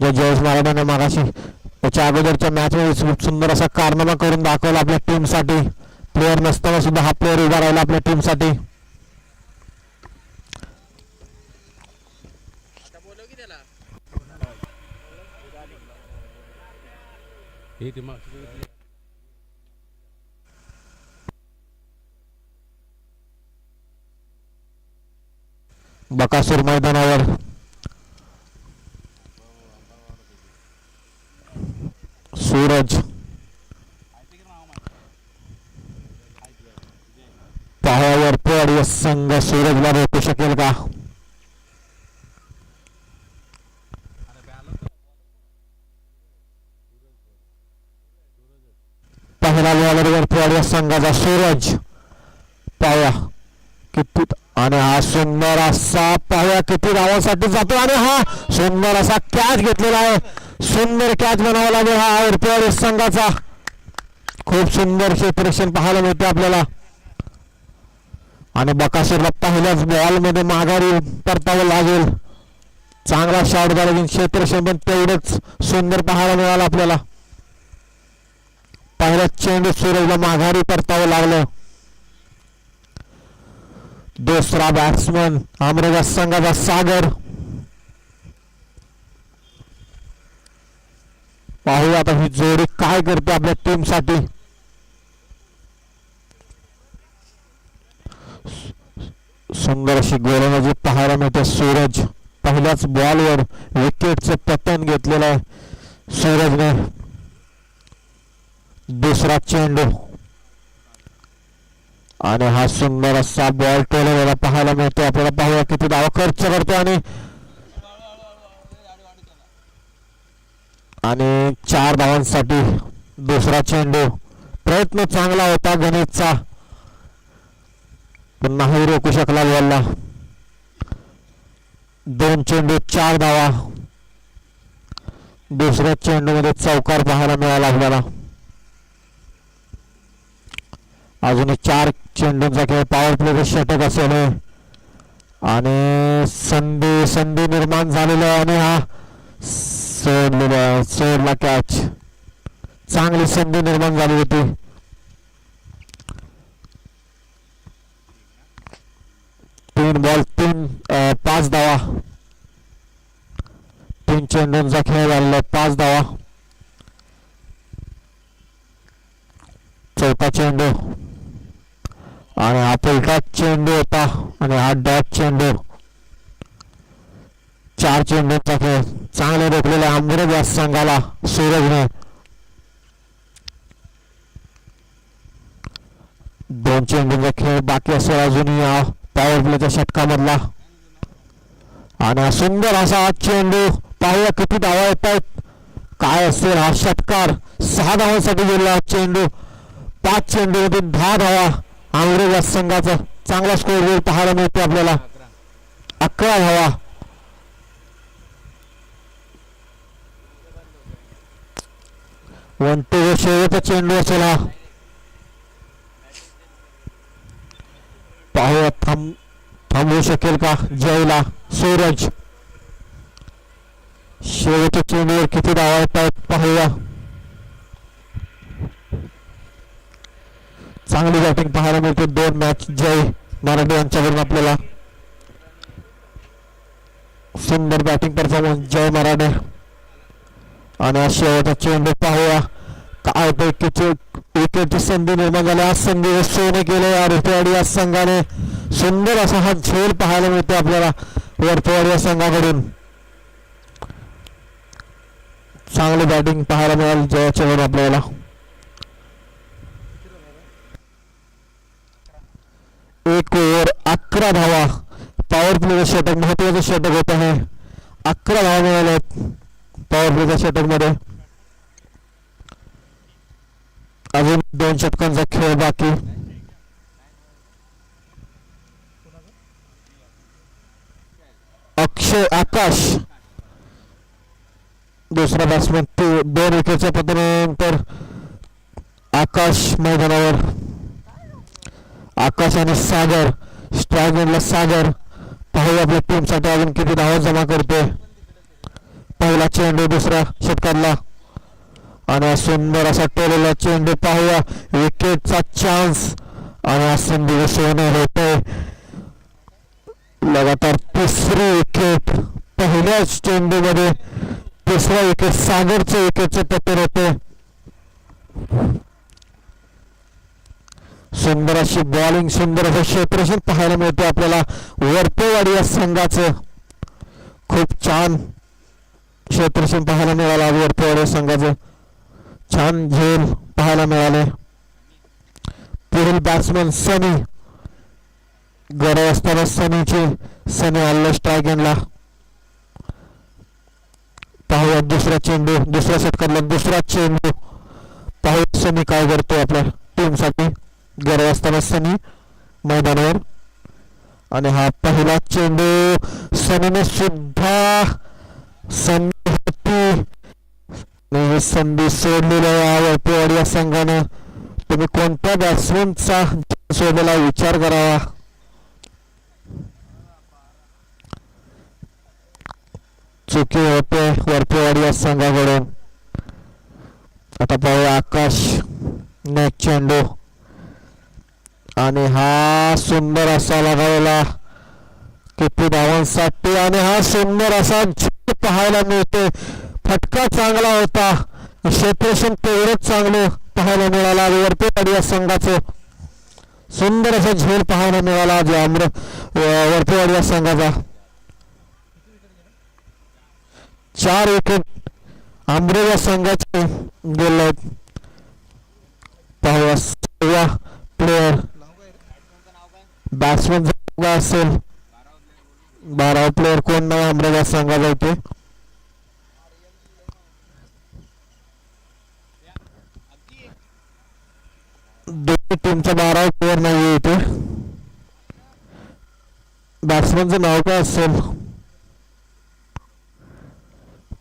जो जयेश मराठ्याने मागाशी त्याच्या अगोदरच्या मॅचमध्ये खूप सुंदर असा कारनामा करून दाखवला आपल्या टीमसाठी प्लेअर नसताना सुद्धा हा प्लेअर उभा राहिला आपल्या टीमसाठी बकासूर मैदानावर सूरज. पायावर पड या संघ सूरजला रोखू शकेल का? पहिला बॉलरवर पड या संघाचा सूरज. पाया किती आणि हा सुंदर असा पाया किती धावांसाठी जातो आणि हा सुंदर असा कॅच घेतलेला आहे. सुंदर कॅच बनावा लागेल हा एअरपोर्ट संघाचा. खूप सुंदर सेपरेशन पाहायला मिळते आपल्याला. आणि बकासूरला पहिल्याच बॉलमध्ये माघारी परतावं लागेल. चांगला शॉट झाला पण पण तेवढंच सुंदर पाहायला मिळालं आपल्याला. पहिल्या चेंडू सूरजला माघारी परतावं लागलं. दुसरा बॅट्समन अमरगा संघाचा सागर. पाहूया आता ही जोडी काय करते आपल्या टीमसाठी सुंदर अशी गोलंदाजी पाहायला मिळते सूरज. पहिल्याच बॉलवर विकेटचं पतन घेतलेलं आहे सूरजने. दुसरा चेंडू. आणि हा सुंदर असा बॉल टोलवलेला पाहायला मिळतो आपल्याला पाहूया किती धावा खर्च करतो आणि आणि चार धावांसाठी दुसरा चेंडू. प्रयत्न चांगला होता गणेशचा. पण नाही रोखू शकला बॉलला दोन चेंडू चार धावा. दुसऱ्या चेंडू मध्ये चौकार पाहायला मिळाला आपल्याला. अजून चार चेंडूंचा खेळ पॉवर प्ले षटक असेल आणि संधी संधी निर्माण झालेली आहे आणि हा सोडलेला सोडला कॅच चांगली संधी निर्माण झाली होती. तीन बॉल तीन पाच धावा. तीन चेंडूंचा खेळ झालेला पाच धावा. चौथा चेंडू. आणि हा पुलटा चेंडू होता आणि हा डॉट चेंडू. चार चेंडूंचा खेळ. चांगले रोखलेले आंबरज या संघाला सूरजने. दोन चेंडूंचा खेळ बाकी असेल अजूनही या पॉवर प्लेच्या षटकामधला. आणि हा सुंदर असा हा चेंडू पाहूया किती धावा येत आहेत काय असेल हा षटकार? सहा धावांसाठी गेलेला चेंडू. पाच चेंडूमधून दहा धावा आंग्रेज या संघाचा. चांगला स्कोर पाहायला मिळते आपल्याला. अकरा धावा. वन टू शेवटचा चेंडू चला पाहूया थांब थांबवू शकेल का? जयला सूरज. शेवटच्या चेंडूवर किती धावा आहेत पाहूया. चांगली बॅटिंग पाहायला मिळते. दोन मॅच जय. मराठी यांच्याकडून आपल्याला. सुंदर बॅटिंग परफॉर्मन्स जय मराठे. आणि हा शेवटचा चेंडू पाहूया. काय पैकीचे विकेटची संधी निर्माण झाली आज संधी सोने केले या रुपयाडी या संघाने सुंदर असा हा झेल पाहायला मिळतो आपल्याला वरतवाडी या संघाकडून. चांगली बॅटिंग पाहायला मिळाली जयाच्याकडून आपल्याला. एक ओव्हर अकरा धावा. पॉवर प्लेचं षटक महत्वाचं षटक होत आहे. अकरा धावा मिळाल्या पॉवर प्लेच्या षटकमध्ये अजून दोन षटकांचा खेळ बाकी अक्षय आकाश दुसरा बॅट्समन दोन विकेटच्या पतनानंतर आकाश मैदानावर आकाश आणि सागर स्ट्रायगनला सागर पाहू आपल्या टीमसाठी अजून किती धावा जमा करतोय पहिला चेंडू दुसऱ्या षटकातला आणि हा सुंदर असा टोलेला चेंडू पाहूया. विकेटचा चान्स आणि हा संधी सोनं होतोय. लगातार तिसरी विकेट पहिल्याच चेंडूमध्ये तिसरा विकेट सागरचं विकेटचे टक्कर होते सुंदर अशी बॉलिंग सुंदर असं क्षेत्ररक्षण पाहायला मिळते आपल्याला. वरपेवाडी या संघाचं. खूप छान क्षेत्ररक्षण पाहायला मिळालं आज वरपेवाडी या संघाचं. छान झेल पाहायला मिळाले. पुढील बॅट्समन सनी. गरज असताना सनीचे सनी आलेलं स्ट्राईक एंडला पाहूया दुसरा चेंडू दुसऱ्या षटकातला दुसरा चेंडू. पाहू सनी काय करतो आपल्या टीमसाठी गरज असताना सनी मैदानावर. आणि हा पहिला चेंडू सनीने सुद्धा सनी होती नाही, संधी सोडलेली आहे या या संघानं तुम्ही कोणत्या बॅट्समनचा सोडलेला विचार करावा चुकी होते वरपेवाडी या संघाकडून आता पाहूया आकाश नेक चेंडू आणि हा सुंदर असा लगावला किती धावांसाठी आणि हा सुंदर असा झेल पाहायला मिळते फटका चांगला होता. क्षेत्रक्षण तेवढंच चांगलं पाहायला मिळाला वरपेवाडी या संघाचं सुंदर असा झेल पाहायला मिळाला आज आम्र वरपेवाडी या संघाचा. चार विकेट आंबरे या संघाचे गेले आहेत. पाहूया सहावा प्लेअर बॅट्समन असेल. बारावा प्लेअर कोण नाही आंबरे या संघाचा इथे दोन्ही टीमचा बारावा प्लेअर नाही इथे. बॅट्समनचं नाव काय असेल?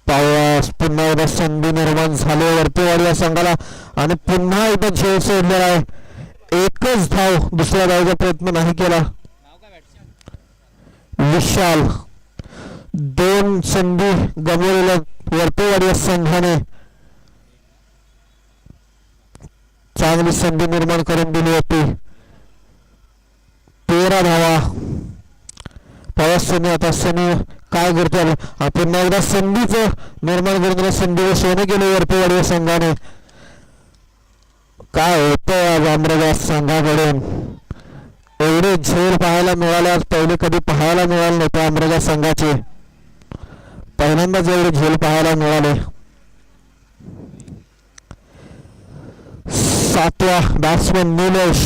पावस पुन्हा एकदा संधी निर्माण झाली. वरतीवाडी या संघाला आणि पुन्हा एकदा झेल सोडलेला आहे. एकच धाव दुसऱ्या धावचा प्रयत्न नाही केला. विशाल दोन संधी गमवलेल्या वरतेवाडी या संघाने. चांगली संधी निर्माण करून दिली होती. तेरा धावा. पाया सनी आता सनी काय करतो आपण? एकदा संधीच निर्माण करून दिलं संधी सोनं केलं वरपेवाडी संघाने. काय होतं आज अमरावती संघाकडून? एवढे झेल पाहायला मिळाले आज पहिले कधी पाहायला मिळाले नव्हते अमरावती संघाचे. पहिल्यांदाच एवढे झेल पाहायला मिळाले. सातवा बॅट्समन निलेश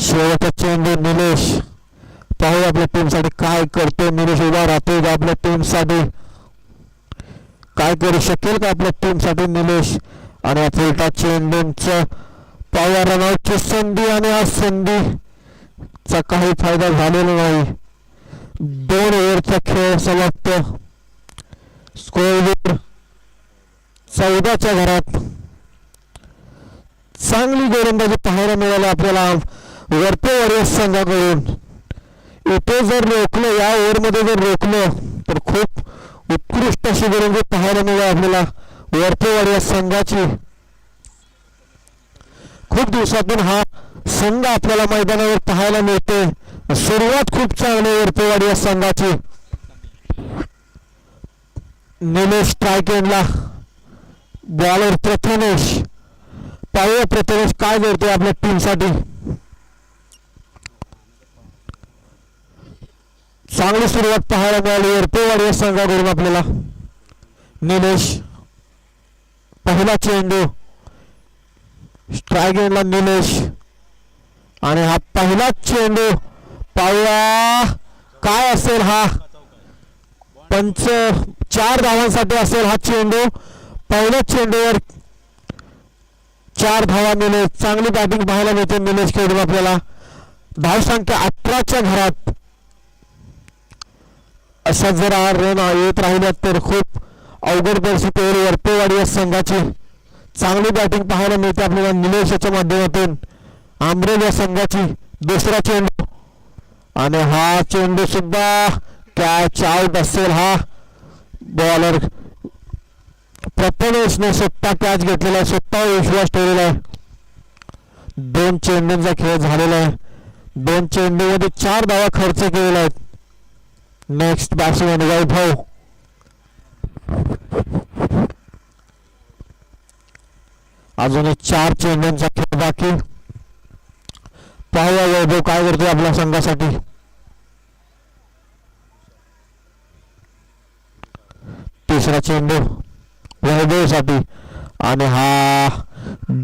शेवटचा चेंडू निलेश पाहू आपल्या टीमसाठी काय करतो निलेश उभा राहतो का आपल्या टीमसाठी काय करू शकेल का आपल्या टीमसाठी निलेश आणि आपल्या फुलटा चेंडूंचं पाहूया रनआउटची संधी आणि आज संधीचा काही फायदा झालेला नाही. दोन ओव्हरचा खेळ समाप्त. स्कोअर चौदाच्या घरात चांगली गोलंदाजी पाहायला मिळाली आपल्याला. वरपेवाडी संघाकडून. इथे जर रोखलं या ओव्हरमध्ये जर रोखलं तर खूप उत्कृष्ट अशी गोलंदाजी पाहायला मिळेल आपल्याला. वरते वॉरियर्स संघाची. खूप दिवसातून हा संघ आपल्याला मैदानावर पाहायला मिळते सुरुवात खूप चांगली वरतेवाडी या संघाची. निलेश ट्रायकेनला बॉलर प्रथमेश. पाहूया प्रथमेश काय करतोय आपल्या टीमसाठी चांगली सुरुवात पाहायला मिळाली वरतेवाडी या संघाकडून आपल्याला. निलेश. पहिला चेंडू. स्ट्रायकेनला निलेश आणि हा पहिलाच चेंडू. पाहूया काय असेल हा? पंच चार धावांसाठी असेल हा चेंडू. पहिल्या चेंडूवर. चार धावा निलेश चांगली बॅटिंग पाहायला मिळते निलेश खेळून आपल्याला. धाव संख्या अठराच्या घरात. अशा जर रन येत राहिल्या तर खूप अवघड परिस्थितीवर वरपेवाडी या संघाची. चांगली बॅटिंग पाहायला मिळते आपल्याला निलेश याच्या माध्यमातून. आमरेल या संघाची दुसरा चेंडू. आणि हा चेंडू सुद्धा कॅच आउट असेल हा. बॉलर प्रथमेशने स्वतः कॅच घेतलेला आहे स्वतः विश्वास ठेवलेला आहे. दोन चेंडूंचा खेळ झालेला आहे. दोन चेंडूमध्ये चार धावा खर्च केलेला आहेत. Next batsman Vaibhav. अजूनही चार चेंडूंचा खेळ बाकी. पाहूया वैभव काय करतोय आपल्या संघासाठी. तिसरा चेंडू वैभवसाठी आणि हा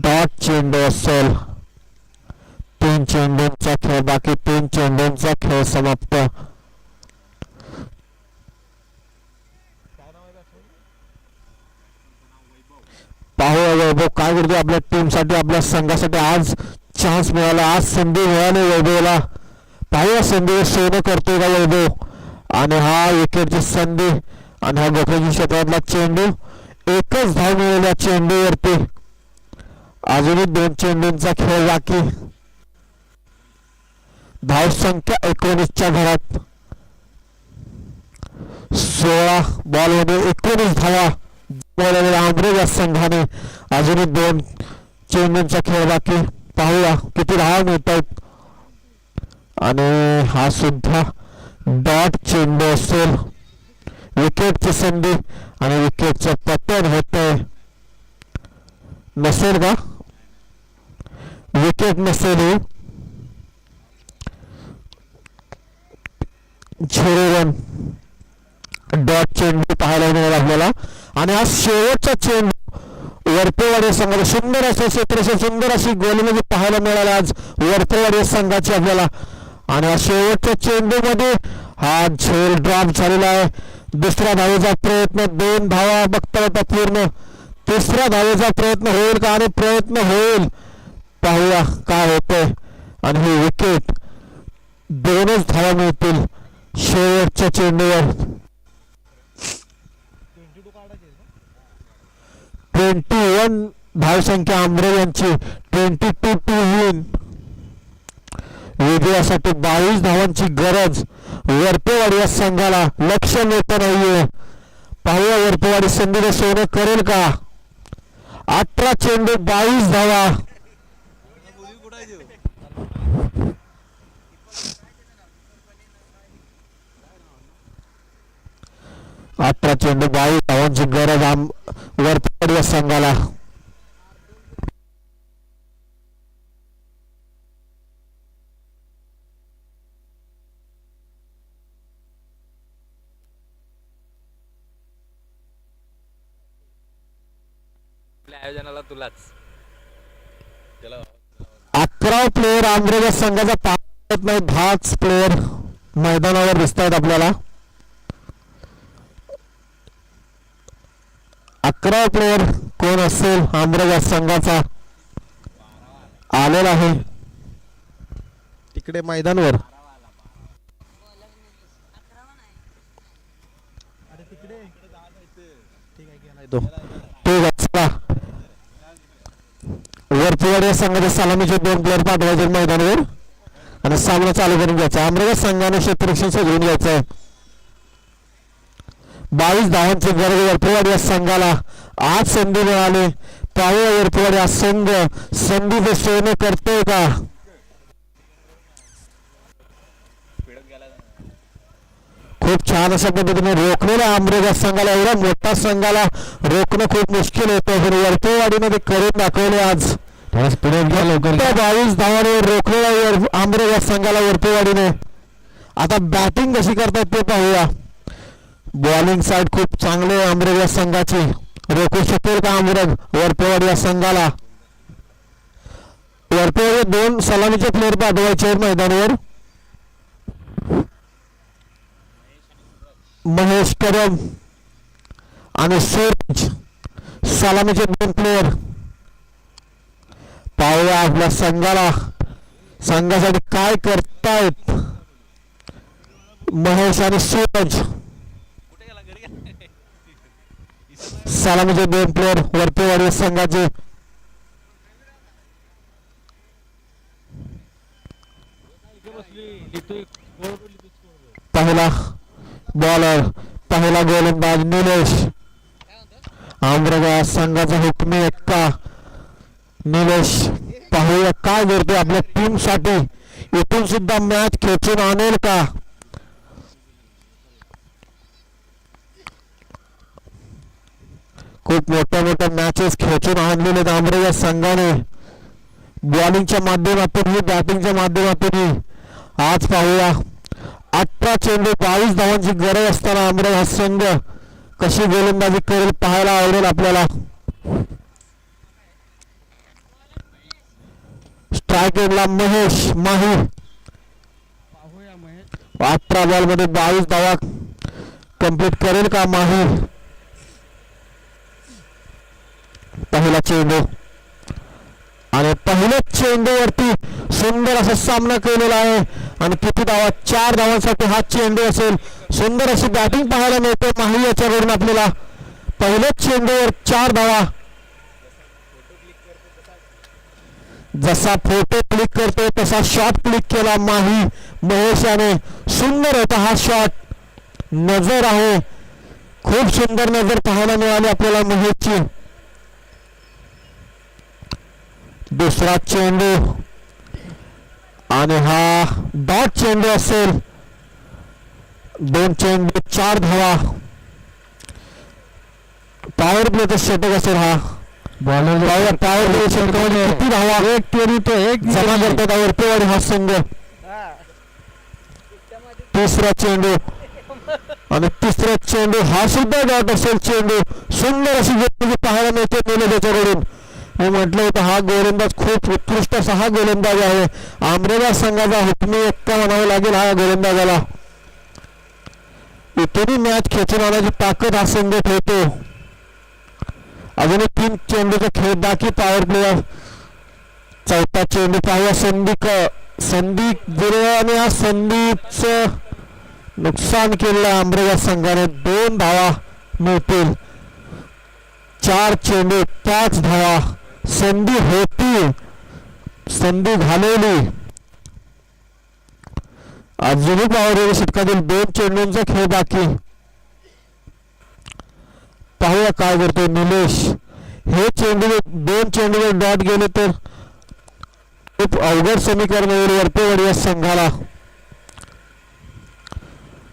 डॉट चेंडू असेल. तीन चेंडूंचा खेळ बाकी तीन चेंडूंचा खेळ समाप्त. पाहूया वैभव. काय करतो आपल्या टीमसाठी आपल्या संघासाठी? आज चान्स मिळाला. आज संधी मिळाली वैभवला. पाहूया संधी सोनं करतोय का वैभव? आणि हा विकेटची संधी आणि हा गोखलेजी क्षेत्रातला चेंडू एकच धाव मिळाल्या चेंडूवरती. अजूनही दोन चेंडूंचा खेळ बाकी. धाव संख्या एकोणीसच्या घरात. सोळा बॉलमध्ये एकोणीस धावा बोलायला या संघाने. अजूनही दोन चेंडूंचा खेळ बाकी. पाहूया किती धावा मिळत आहेत आणि हा सुद्धा डॉट चेंडू असेल. विकेटची संधी आणि विकेटचं पतन होत नसेल का? विकेट नसेल हो. झिरो रन डॉट चेंडू पाहायला मिळेल आपल्याला. आणि हा शेवटचा चेंडू वरतेवाडी संघाला सुंदर असं क्षेत्र सुंदर अशी गोलमध्ये पाहायला मिळाली आज वरतेवाडी संघाची आपल्याला. आणि हा शेवटच्या चेंडू मध्ये हा झेल ड्रॉप झालेला आहे. दुसऱ्या धावेचा प्रयत्न दोन धावा बघता येतात पूर्ण. तिसऱ्या धावेचा प्रयत्न होईल का आणि प्रयत्न होईल? पाहूया काय होतंय. आणि हे विकेट दोनच धावा मिळतील. शेवटच्या चेंडूवर. ट्वेंटी वन धावसंख्या आंब्रे यांची. ट्वेंटी टू टू विन विजयासाठी बावीस धावांची गरज. वरपेवाडी या संघाला लक्ष मिळत नाहीये. पाहूया वरपेवाडी संधीने सोनं करेल का? अठरा चेंडू बावीस धावा. अठरा चेंडू बावीस धावांची गरज आम वरपेवाडी या संघाला. आपल्या आयोजनाला तुलाच? अकरा प्लेअर आंध्रच्या संघाचा पाहत नाही दहाच प्लेअर मैदानावर दिसत आहेत आपल्याला. अकरा प्लेअर कोण असेल आंध्रच्या संघाचा? आलेला आहे. तिकडे मैदानवर. तो ठीक आहे चला. वरतीवाड या संघाच्या सलामीचे दोन प्लेअर पाठवायचे मैदानावर आणि सामना चालू करून घ्यायचा. आमरेगा संघाने क्षेत्ररक्षण सजवून घ्यायचं. आहे बावीस धावांची गरज वरतीवाड या संघाला आज संधी मिळाली. पाहूया वरतीवाड हा संघ संधीचे सोने करतोय का? खूप छान अशा पद्धतीने रोखलेला आंब्रेगा संघाला एवढ्या मोठ्या संघाला रोखणं खूप मुश्किल होतं. पण वरतेवाडीने ते करून दाखवले आज. पुढे लवकर. बावीस धावाने रोखलेल्या आंब्रेगा संघाला वरतेवाडीने. आता बॅटिंग कशी करतात ते पाहूया. बॉलिंग साईड खूप चांगले आहे या संघाची. रोखू शकेल का आंब्रग वरतेवाडी या संघाला? वरतेवाडी दोन सलामीचे प्लेअर पाठवायचे मैदानावर. महेश करम आणि सूरज. सलामीचे दोन प्लेअर पाहूया आपल्या संघाला. संघासाठी काय करतायत? महेश आणि सूरज. सलामीचे दोन प्लेअर वरतेवाडी संघाचे. पहिला बॉलर पहिला गोलंदाज निलेश. आंध्रगा संघाचा हुकमी एक्का निलेश पाहूया काय करतोय आपल्या टीमसाठी. इथून सुद्धा मॅच खेचून आणेल का? खूप मोठ्या मोठ्या मॅचेस खेचून आणलेले दामरे या संघाने. बॉलिंगच्या माध्यमातूनही बॅटिंगच्या माध्यमातूनही. आज पाहूया. अठरा चेंडू बावीस धावांची गरज असताना आमरे हा संघ कशी गोलंदाजी करेल पाहायला आवडेल आपल्याला. स्ट्राईक एंडला महेश माही. अठरा बॉलमध्ये बावीस धावा. कंप्लीट करेल का माही? पहिला चेंडू. आणि पहिल्याच चेंडूवरती सुंदर असा सामना केलेला आहे. आणि किती धावा? चार धावांसाठी हा चेंडू असेल. सुंदर अशी बॅटिंग पाहायला मिळते माही याच्याकडून आपल्याला. पहिल्याच चेंडूवर चार धावा. जसा फ़ोटो क्लिक करतो शॉट क्लिक केला. माही महेश सुंदर होता हा शॉट नज़र आहे. खूप सुंदर नज़र मिळाली आपल्याला महेशची. दुसरा चेंडू. हा डॉट चेंडू असेल. दोन चेंडू, चार धावा. पॉवर प्लेचा षटक असेल हा. पॉवर पॉवर प्ले षटकामध्ये किती धावा? एक तेरी तो एक जमा करतात वरपेवाडी हा संघ. तिसरा चेंडू. आणि तिसरा चेंडू हा सुद्धा डॉट असेल चेंडू. सुंदर अशी गोलंदाजी पाहायला मिळते नेले त्याच्याकडून. मी म्हटलं होतं हा गोलंदाज खूप उत्कृष्ट असा हा गोलंदाज आहे. आंब्रेला संघाचा हुकमी एक्का म्हणावं लागेल हा गोलंदाजाला. इथूनही मॅच खेचून आणण्याची ताकद हा संघ ठेवतो. अजूनही तीन चेंडूचा खेळ बाकी पॉवर प्लेयर चौथा चेंडू पाहूया संदीप संदीप गिरवाने हा संदीपचं नुकसान केलेलं आंब्रेगा संघाने दोन धावा मिळतील. चार चेंडू पाच धावा संधी होती संधी घालवली. अजूनही पावलेल्या षटकातील दोन चेंडूंचा खेळ बाकी पाहूया काय करतोय निलेश. हे चेंडू दोन चेंडू डॉट गेले तर खूप अवघड समीकरण होईल या संघाला.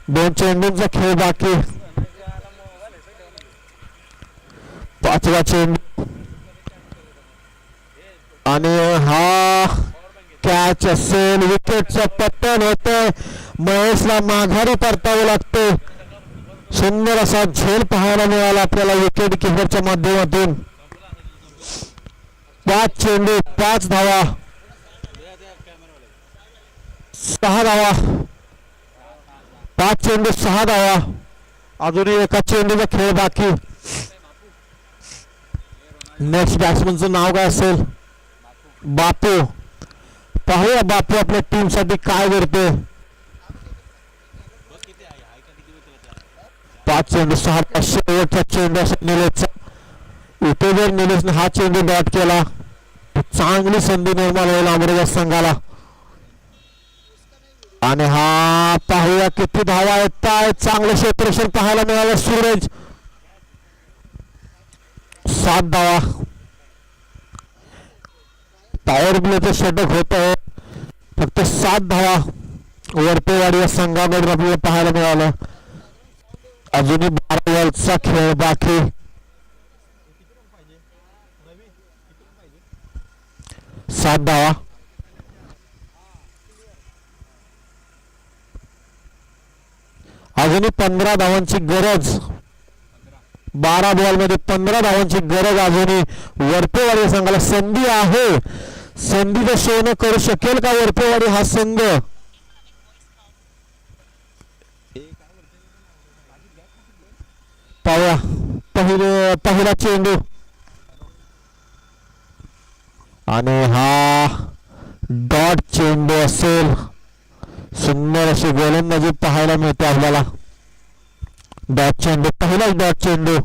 दोन चेंडूंचा खेळ बाकी. पाचवा चेंडू. आणि हा कॅच असेल. विकेटचं पतन होतंय महेशला माघारी परतावं लागतं सुंदर असा झेल पाहायला मिळाला आपल्याला विकेट किपरच्या माध्यमातून. पाच चेंडू पाच धावा. सहा धावा. पाच चेंडू सहा धावा. अजूनही एका चेंडूचा खेळ बाकी. नेक्स्ट बॅट्समनचं नाव काय असेल? बापू. पाहूया बापू आपल्या टीमसाठी काय करते पाच चेंडू सहा शेवटचा चेंडू असेल निलेशचा इथे निलेशने हा चेंडू डॉट केला. चांगली संधी निर्माण होईल अमृता संघाला. आणि हा पाहूया किती धावा येत आहेत चांगलं क्षेत्रक्षण पाहायला मिळालं सूरज. सात धावा. टायर प्लेचं षटक होत. आहे फक्त सात धावा. वरपेवाडी या संघाकडून आपल्याला पाहायला मिळालं. अजूनही बारा बॉलचा खेळ बाकी. सात धावा अजूनही पंधरा धावांची गरज. बारा बॉलमध्ये पंधरा धावांची गरज अजूनही वरपेवाडी संघाला संधी आहे. संधीचं सोनं करू शकेल का वरपेवाडी हा संघ? पाहूया पहिले पहिला चेंडू. आणि हा डॉट चेंडू असेल. सुंदर अशी गोलंदाजी पाहायला मिळते आपल्याला. डॉट चेंडू पहिलाच डॉट चेंडू.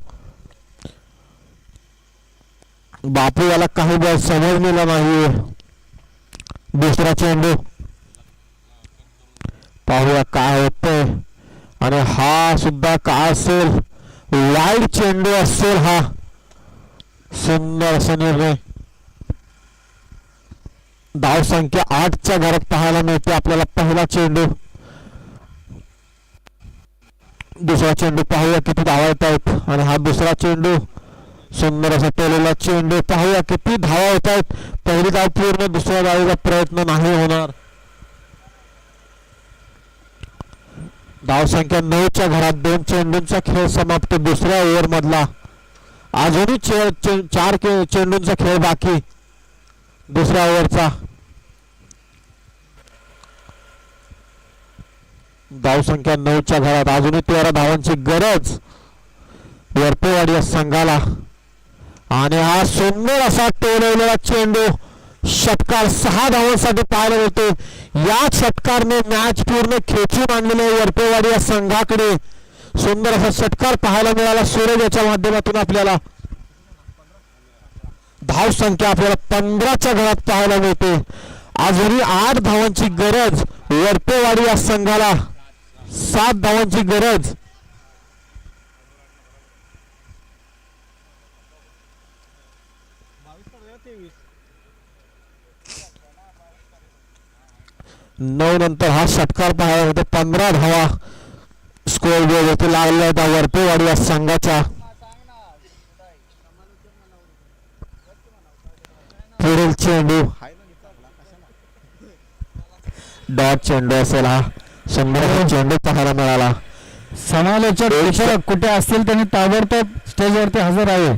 बापू याला काही बॉल समजलेला नाही. दुसरा चेंडू. पाहूया काय होतंय. आणि हा सुद्धा काय असेल? वाईट चेंडू असेल हा. सुंदर असा निर्णय. धाव संख्या आठच्या घरात पाहायला मिळते आपल्याला पहिला चेंडू. दुसरा चेंडू पाहूया किती धावा येत आहेत आणि हा दुसरा चेंडू सुंदर असा पेलेला चेंडू पाहूया किती धावा येत आहेत पहिली धाव पूर्ण दुसऱ्या धावेचा प्रयत्न नाही होणार. धावसंख्या नऊच्या घरात दोन चेंडूंचा खेळ समाप्त. दुसऱ्या ओव्हर मधला अजूनही चे, चे, चार चेंडूंचा खेळ बाकी. दुसऱ्या ओव्हरचा. धावसंख्या नऊच्या घरात अजूनही तेरा धावांची गरज. वरपेवाडी या संघाला. आणि हा सुंदर असा टोलवलेला चेंडू. षटकार सहा धावांसाठी पाहायला मिळतो. या षटकारने मॅच पूर्ण खेचून आणलेले वरपेवाडी या संघाकडे. सुंदर असा षटकार पाहायला मिळाला सूरज याच्या माध्यमातून आपल्याला. धाव संख्या आपल्याला पंधराच्या घरात पाहायला मिळते. अजूनही आठ धावांची गरज वरपेवाडी या संघाला. सात धावांची गरज नऊ नंतर हा षटकार पाहायला मिळतो पंधरा धावा स्कोर बोर्ड येथे लागलेला आहे त्या वरपेवाडी या संघाच्या पुढील चेंडू. डॉट चेंडू असेल हा. असा चेंडू पाहायला मिळाला. समालोचक कुठे असतील त्यांनी ताबडतोब स्टेजवरती हजर आहे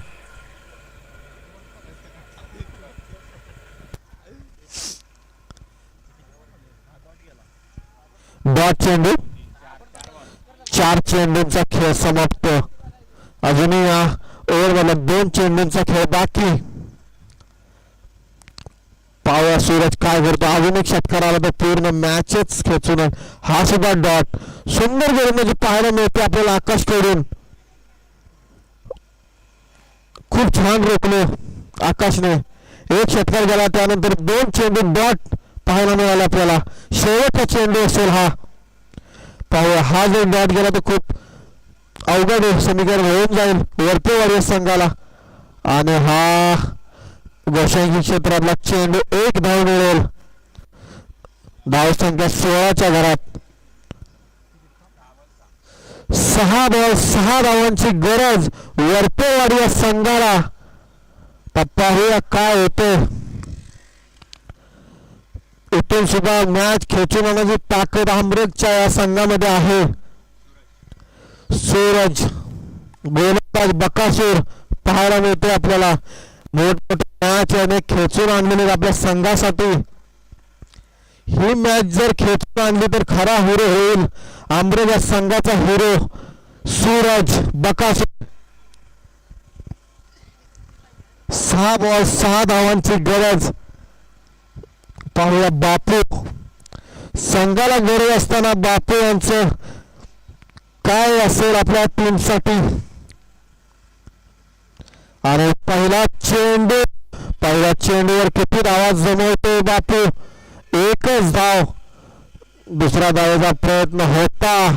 डॉट चेंडू. चार चेंडूंचा खेळ समाप्त. अजूनही या ओव्हरमध्ये दोन चेंडूंचा खेळ बाकी. पावया सूरज काय करतो? अजून एक षटकार आला तर पूर्ण मॅचच खेचून हा सुद्धा डॉट. सुंदर गोलंदाजी म्हणजे पाहायला मिळते आपल्याला आकाश करून खूप छान रोखलो आकाशने. एक षटकार गेला त्यानंतर दोन चेंडू डॉट पाहायला मिळाला आपल्याला. शेवटचा चेंडू असेल हा. पाहूया. हा जर डॉट गेला तो खूप अवघड समीकरण होऊन जाईल. वरपेवाडी संघाला. आणि हा गोशांकी क्षेत्रातला चेंडू एक धाव मिळेल. धाव संख्या सोळाच्या घरात. सहा धाव सहा धावांची गरज वरपेवाडी या संघाला. पप्पा पाहूया काय होतं इथून सुद्धा मॅच खेचून आणण्याची ताकद आंब्रेकच्या या संघामध्ये आहे. सूरज गोलंदाज बकासूर पाहायला मिळते आपल्याला. मोठमोठे मॅच याने खेचून आणलेले आपल्या संघासाठी. ही मॅच जर खेचून आणली तर खरा हिरो होईल. आंब्रेज या संघाचा हिरो सूरज बकासूर. सहा बॉल सहा धावांची गरज. पाहूया बापू. संघाला गरज असताना बापू यांचं काय असेल आपल्या टीमसाठी आणि पहिला चेंडू पहिल्या चेंडूवर किती धावा जमवतो बापू? एकच धाव. दुसरा धावेचा प्रयत्न होता.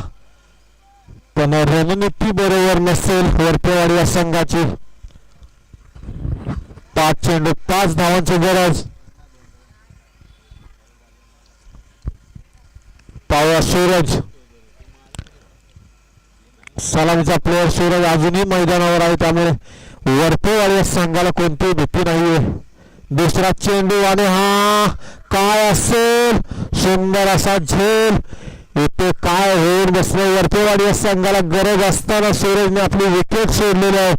पण रणनीती बरोबर नसेल वरपेवाडी या संघाची. पाच चेंडू पाच धावांची गरज. पावया सूरज. सलामीचा प्लेअर सूरज अजूनही मैदानावर आहे त्यामुळे वरपेवाडी या संघाला कोणतीही भीती नाहीये. दुसरा चेंडू आणि हा काय असेल? सुंदर असा झेल. इथे काय होऊन बसलं? वरपेवाडी या संघाला गरज असताना सूरजने आपली विकेट सोडलेली आहे.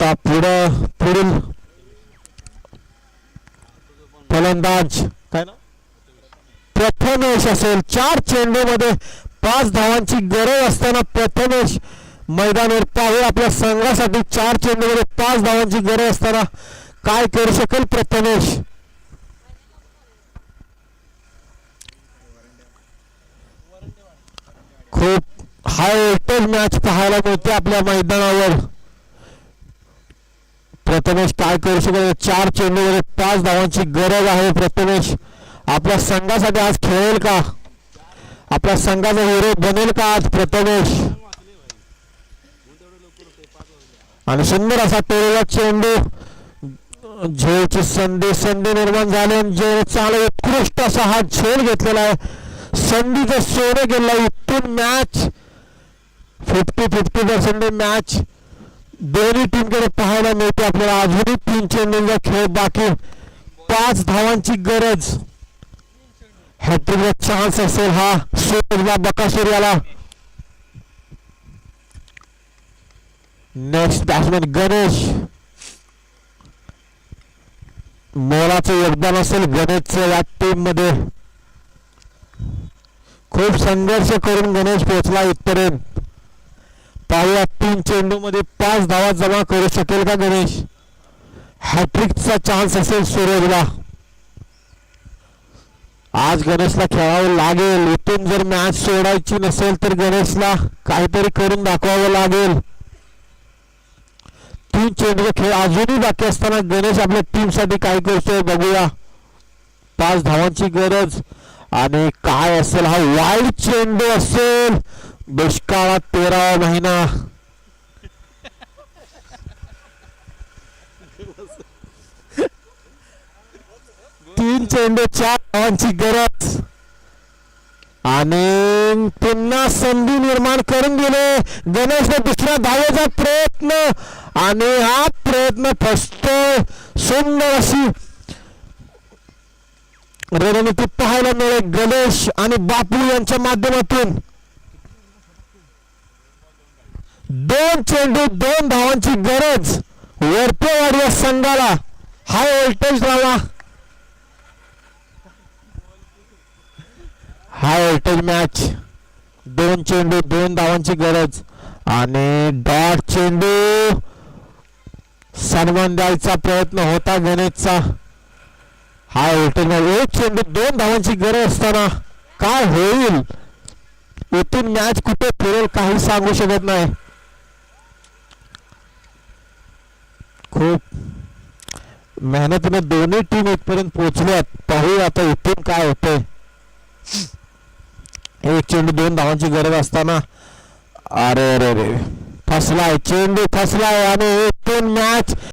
पुढं पुढील फलंदाज. प्रथमेश असेल. चार चेंडूमध्ये पाच धावांची गरज असताना प्रथमेश मैदानावर पाहू आपल्या संघासाठी चार चेंडूमध्ये पाच धावांची गरज असताना काय करू शकेल प्रथमेश? खूप हाय व्होल्टेज मॅच पाहायला मिळते आपल्या मैदानावर. प्रथमेश काय करू शकेल? चार चेंडूमध्ये पाच धावांची गरज आहे प्रथमेश. आपल्या संघासाठी आज खेळेल का? आपल्या संघाचा हिरो बनेल का आज प्रथमेश? आणि सुंदर असा टोळीला चेंडू झेलची संधी संधी निर्माण झाली आणि झेल चांगला उत्कृष्ट असा हा झेल घेतलेला आहे. संधीचं सोनं गेला इथून match fifty fifty percent match दोन्ही टीमकडे पाहायला मिळते आपल्याला. अजूनही तीन चेंडूंचा खेळ बाकी. पाच धावांची गरज. हॅट्रिकचा चान्स असेल हा सूरजला बकासूर याला नेक्स्ट बॅट्समॅन गणेश मोलाचं योगदान असेल गणेशचं या टीममध्ये खूप संघर्ष करून गणेश पोहोचला इथपर्यंत. पाहुया तीन चेंडू मध्ये पाच धावा जमा करू शकेल का गणेश? हॅट्रिकचा चान्स असेल सूरजला आज गणेशला खेळावं लागेल. इथून जर मॅच सोडायची नसेल तर गणेशला काहीतरी करून दाखवावं लागेल. तीन चेंडूचा खेळ अजूनही बाकी असताना गणेश आपल्या टीमसाठी काय करतोय बघूया. पाच धावांची गरज. आणि काय असेल? हा वाईट चेंडू असेल. दुष्काळात तेरावा महिना. तीन चेंडू चार धावांची गरज. आणि पुन्हा संधी निर्माण करून दिले. गणेशने दुसऱ्या धावेचा प्रयत्न. आणि हा प्रयत्न फसतो सुंदर अशी रणनीती पाहायला मिळेल. गणेश आणि बापू यांच्या माध्यमातून. दोन चेंडू दोन धावांची गरज. वरपेवाडी या संघाला. हाय व्होल्टेज लावा हाय व्होल्टेज मॅच दोन चेंडू दोन धावांची गरज. आणि डॉट चेंडू. सन्मान द्यायचा प्रयत्न होता गणेशचा. हाय व्होल्टेज मॅच एक चेंडू दोन धावांची गरज असताना काय होईल? इथून मॅच कुठे फिरेल काही सांगू शकत नाही. खूप मेहनतीने दोन्ही टीम इथपर्यंत पोहोचल्यात पाहूया आता इथून काय होतंय. एक चेंडू दोन धावांची गरज असताना अरे अरे अरे फसलाय चेंडू फसलाय आणि एकूण मॅच